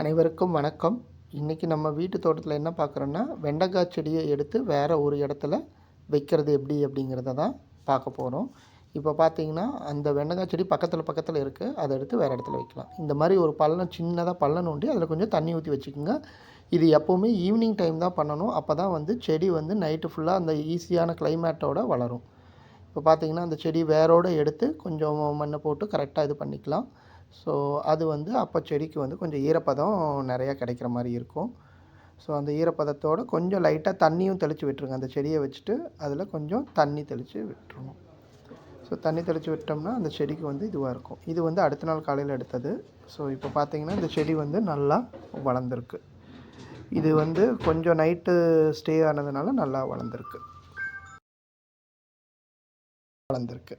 அனைவருக்கும் வணக்கம். இன்றைக்கி நம்ம வீட்டு தோட்டத்தில் என்ன பார்க்குறோன்னா வெண்டைக்காய் செடியை எடுத்து வேறு ஒரு இடத்துல வைக்கிறது எப்படி அப்படிங்கிறத தான் பார்க்க போகிறோம் இப்போ பார்த்தீங்கன்னா அந்த வெண்டைக்காய் செடி பக்கத்தில் பக்கத்தில் இருக்குது அதை எடுத்து வேறு இடத்துல வைக்கலாம். இந்த மாதிரி ஒரு பள்ளம் சின்னதாக பள்ளம் நோண்டி அதில் கொஞ்சம் தண்ணி ஊற்றி வச்சுக்கோங்க. இது எப்போவுமே ஈவினிங் டைம் தான் பண்ணணும். அப்போ தான் வந்து செடி வந்து நைட்டு ஃபுல்லாக அந்த ஈஸியான கிளைமேட்டோடு வளரும். இப்போ பார்த்தீங்கன்னா அந்த செடி வேரோடு எடுத்து கொஞ்சம் மண்ணை போட்டு கரெக்டாக இது பண்ணிக்கலாம். ஸோ அது வந்து அப்போ செடிக்கு வந்து கொஞ்சம் ஈரப்பதம் நிறையா கிடைக்கிற மாதிரி இருக்கும். ஸோ அந்த ஈரப்பதத்தோடு கொஞ்சம் லைட்டாக தண்ணியும் தெளித்து விட்டுருங்க. அந்த செடியை வச்சுட்டு அதில் கொஞ்சம் தண்ணி தெளித்து விட்டுருணும் ஸோ தண்ணி தெளித்து விட்டோம்னா அந்த செடிக்கு வந்து இதுவாக இருக்கும். இது வந்து அடுத்த நாள் காலையில் எடுத்தது. ஸோ இப்போ பார்த்தீங்கன்னா இந்த செடி வந்து நல்லா வளர்ந்துருக்கு. இது வந்து கொஞ்சம் நைட்டு ஸ்டே ஆனதுனால நல்லா வளர்ந்துருக்கு. வளர்ந்துருக்கு.